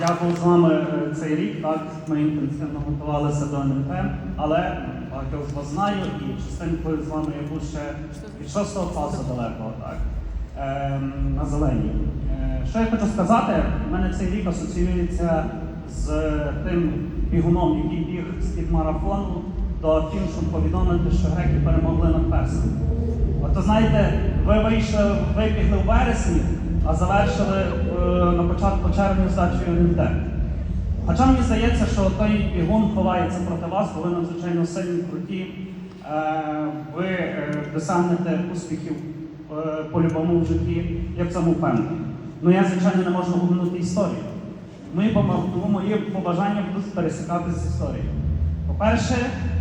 Я був з вами е, цей рік, так, ми інтенсивно готувалися до НМТ, але багатьох з вас знаю, і частинкою з вами я був ще від 6 класу далеко, так, ем, на зеленій. Е, Що я хочу сказати, в мене цей рік асоціюється з тим бігуном, який біг з-під марафону до фінішу повідомити, що греки перемогли над персами. От знаєте, ви вийшли, вибігли в вересні, а завершили е, на початку червня здачу НМТ. Хоча мені здається, що той бігун ховається проти вас, бо ви надзвичайно сильні, круті, е, ви е, досягнете успіхів по-любому в житті, я в цьому впевнений. Ну я, звичайно, не можу обминути історію. Мої, побажання будуть пересікатися з історією. По-перше,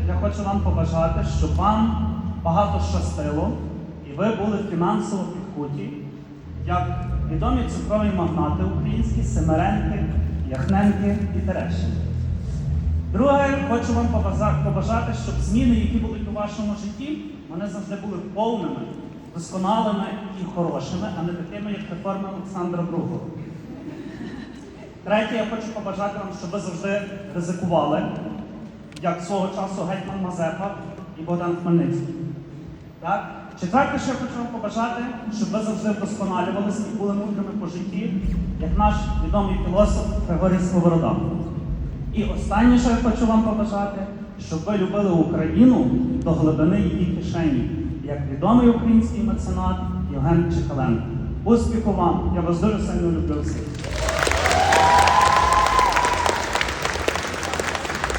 я хочу вам побажати, щоб вам багато щастило, ви були фінансово підкуті, як відомі цукрові магнати українські, Семеренки, Яхненки і Терещенки. Друге, хочу вам побажати, щоб зміни, які будуть у вашому житті, вони завжди були повними, досконалими і хорошими, а не такими, як реформи Олександра II. Третє, я хочу побажати вам, щоб ви завжди ризикували, як свого часу гетьман Мазепа і Богдан Хмельницький. Так? Четверте, що я хочу вам побажати, щоб ви завжди вдосконалювалися і були мудрими по житті, як наш відомий філософ Григорій Сковорода. І останнє, що я хочу вам побажати, щоб ви любили Україну до глибини її кишені, як відомий український меценат Євген Чекаленко. Успіху вам! Я вас дуже сильно люблю всіх.